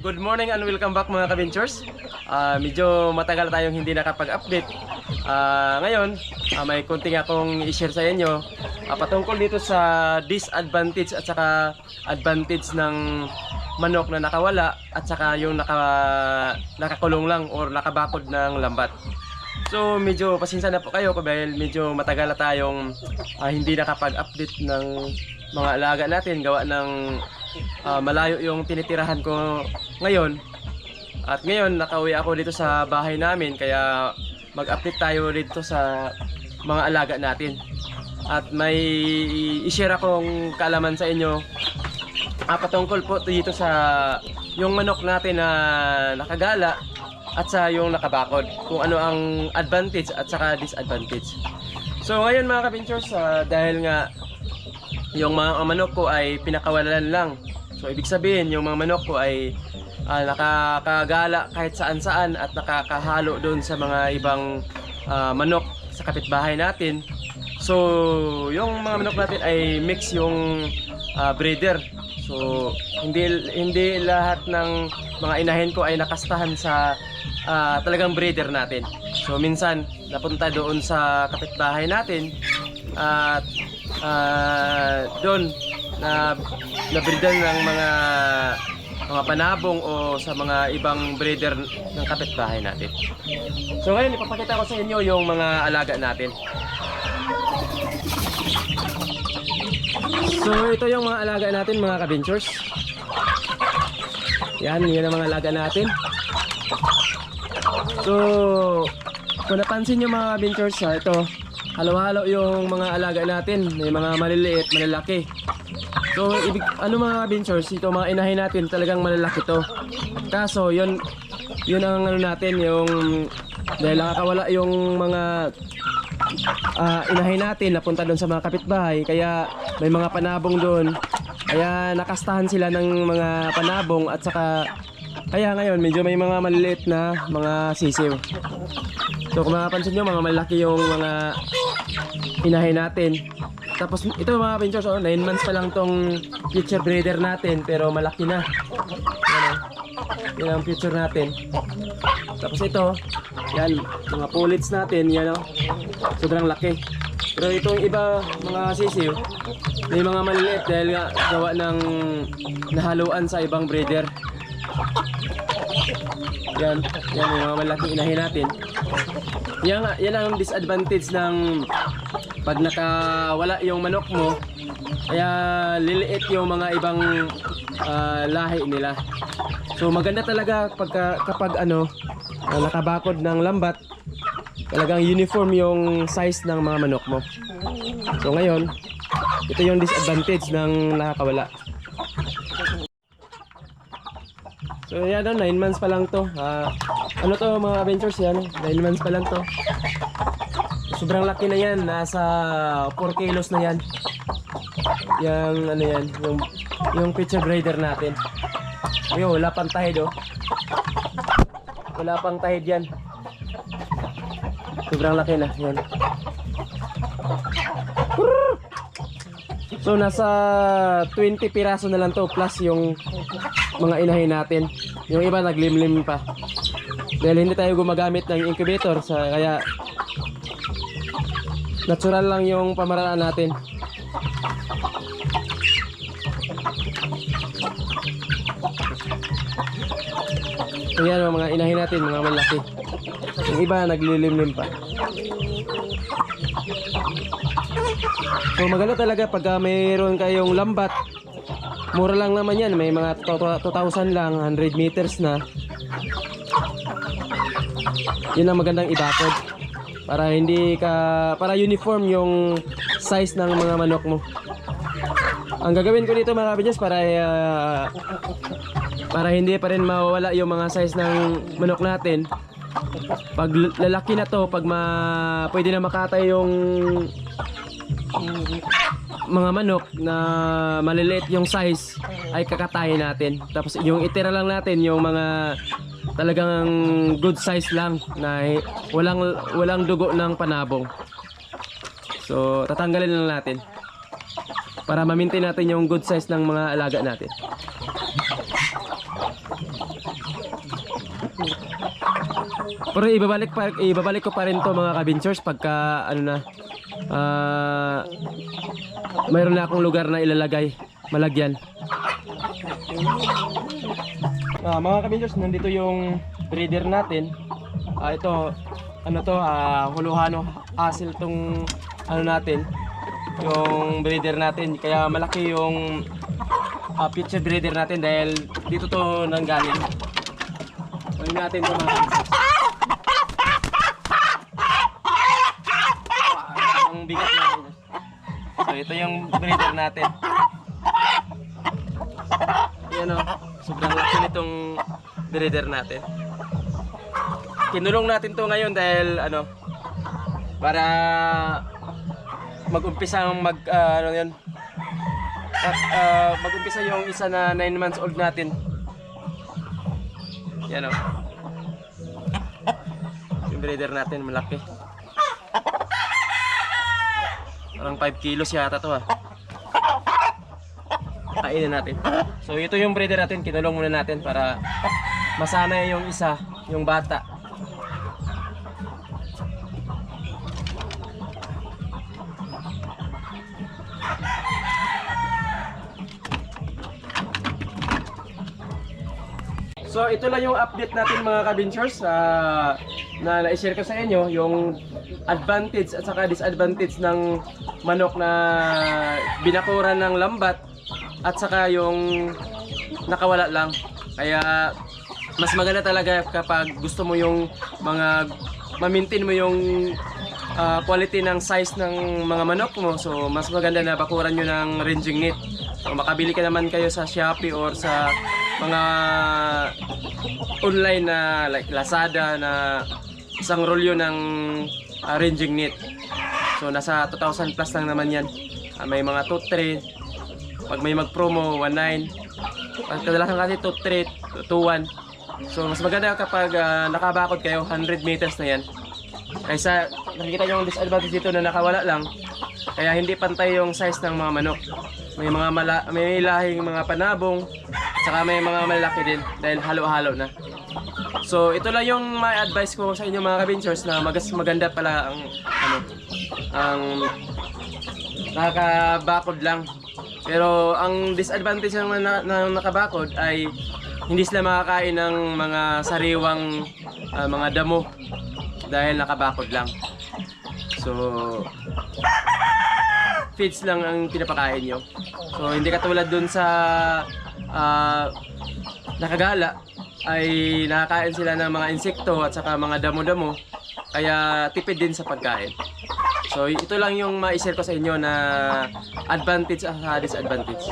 Good morning and welcome back mga ka-ventures. Ah, medyo matagal tayong hindi nakapag-update. Ah, ngayon, ah, may konting akong i-share sa inyo ah, patungkol dito sa disadvantage at saka advantage ng manok na nakawala at saka yung naka, nakakulong lang or nakabakod ng lambat. So medyo pasensya na po kayo dahil medyo matagal tayong ah, hindi nakapag-update ng mga alaga natin gawa ng ah, malayo yung tinitirahan ko ngayon. At ngayon nakauwi ako dito sa bahay namin kaya mag-update tayo dito sa mga alaga natin. At may i-share akong kaalaman sa inyo ah, patungkol po dito sa yung manok natin na nakagala at sa yung nakabakod kung ano ang advantage at saka disadvantage. So ngayon mga ka-ventures ah, dahil nga yung mga manok ko ay pinakawalan lang. So ibig sabihin yung mga manok ko ay ah, nakakagala kahit saan saan at nakakahalo doon sa mga ibang ah, manok sa kapitbahay natin. So yung mga manok natin ay mix yung ah, breeder. So hindi hindi lahat ng mga inahin ko ay nakastahan sa ah, talagang breeder natin. So minsan napunta doon sa kapitbahay natin at ah, doon na nabreedan ng mga mga panabong o sa mga ibang breeder ng kapitbahay natin. So ngayon ipapakita ko sa inyo yung mga alaga natin. So ito yung mga alaga natin mga ka-ventures. Yan, yan ang mga alaga natin. So, kung napansin nyo mga ventures ha, ito, halo-halo yung mga alaga natin. May mga maliliit, malalaki. So, ibig, ano mga ventures, ito mga inahin natin, talagang malalaki to. Kaso, yun, yun ang ano natin, yung, dahil nakakawala yung mga ah, inahin natin, napunta doon sa mga kapitbahay, kaya may mga panabong doon. Kaya nakastahan sila ng mga panabong at saka kaya ngayon medyo may mga maliliit na mga sisiw. So kung mapapansin nyo mga malaki yung mga inahin natin. Tapos ito mga pinchos, oh, 9 months pa lang tong future breeder natin pero malaki na. Yan, oh. yan ang future natin. Tapos ito, yan, mga pullets natin, yan oh. Sobrang laki. Pero itong iba mga sisiw, may mga maliliit dahil nga gawa ng nahaluan sa ibang breeder. Yan, yan yung mga malaking inahin natin. Yan, yan ang disadvantage ng pag nakawala yung manok mo, kaya liliit yung mga ibang ah, lahi nila. So maganda talaga pagka, kapag ano, ah, nakabakod ng lambat, talagang uniform yung size ng mga manok mo. So ngayon, ito yung disadvantage ng nakakawala. So yan o, 9 months pa lang to. Ah, ano to mga adventures yan? 9 months pa lang to. Sobrang laki na yan. Nasa 4 kilos na yan. Yung ano yan, yung, yung picture breeder natin. Ayun, wala pang tahid oh. Wala pang tahid yan. Sobrang laki na. Yan. So nasa 20 piraso na lang to plus yung mga inahin natin. Yung iba naglimlim pa. Dahil hindi tayo gumagamit ng incubator sa kaya natural lang yung pamaraan natin. So yan ang mga inahin natin, mga malaki. Yung iba naglilimlim pa. So maganda talaga pagka mayroon kayong lambat. Mura lang naman yan. May mga 2,000 lang, 100 meters na. Yun ang magandang ibakod. Para hindi ka, para uniform yung size ng mga manok mo. Ang gagawin ko dito mga kabinyas para ah, para hindi pa rin mawawala yung mga size ng manok natin. Pag lalaki na to, pag ma pwede na makatay yung mga manok na maliliit yung size ay kakatayin natin. Tapos yung itira lang natin yung mga talagang good size lang na walang walang dugo ng panabong. So tatanggalin lang natin para ma-maintain natin yung good size ng mga alaga natin. Pero ibabalik pa ibabalik ko pa rin to mga kabinchers pagka ano na uh, mayroon na akong lugar na ilalagay, malagyan. Ah, mga kabinchers, nandito yung breeder natin. Ah, ito ano to, ah, huluhano asil tong ano natin, yung breeder natin. Kaya malaki yung ah, future breeder natin dahil dito to nanggaling. Kunin natin ito mga kabinchers. Ang bigat na yun. So ito yung breeder natin. Yan o, sobrang laki nitong breeder natin. Kinulong natin to ngayon dahil ano, para mag-umpisa ang mag, ah, ano yun, at, ah, mag-umpisa yung isa na 9 months old natin. Yan o. Yung breeder natin malaki. Parang 5 kilos yata to ah. Kainin natin. So ito yung breeder natin, kinulong muna natin para masanay yung isa, yung bata. So ito lang yung update natin mga kabinchers ah, na na-share ko sa inyo yung advantage at saka disadvantage ng manok na binakuran ng lambat at saka yung nakawala lang. Kaya mas maganda talaga kapag gusto mo yung mga ma-maintain mo yung ah, quality ng size ng mga manok mo. So mas maganda na bakuran nyo ng ranging net. So makabili ka naman kayo sa Shopee or sa mga online na like Lazada na isang rolyo ng ah, ranging net. So nasa 2,000 plus lang naman yan. Ah, may mga 2-3. Pag may mag-promo, 1.9. Pag kadalasan kasi 2.3, 2.1. So mas maganda kapag ah, nakabakod kayo, 100 meters na yan. Kaysa nakikita nyo yung disadvantage dito na nakawala lang. Kaya hindi pantay yung size ng mga manok. May mga mala, may lahing mga panabong, saka may mga malaki din dahil halo-halo na. So ito lang yung may advice ko sa inyo mga kabinchers na magas maganda pala ang ano ang nakakabakod lang. Pero ang disadvantage ng, na, ng nakabakod ay hindi sila makakain ng mga sariwang ah, mga damo dahil nakabakod lang. So feeds lang ang pinapakain nyo. So hindi katulad dun sa ah, nakagala ay nakakain sila ng mga insekto at saka mga damo-damo kaya tipid din sa pagkain. So ito lang yung ma-share ko sa inyo na advantage at disadvantage.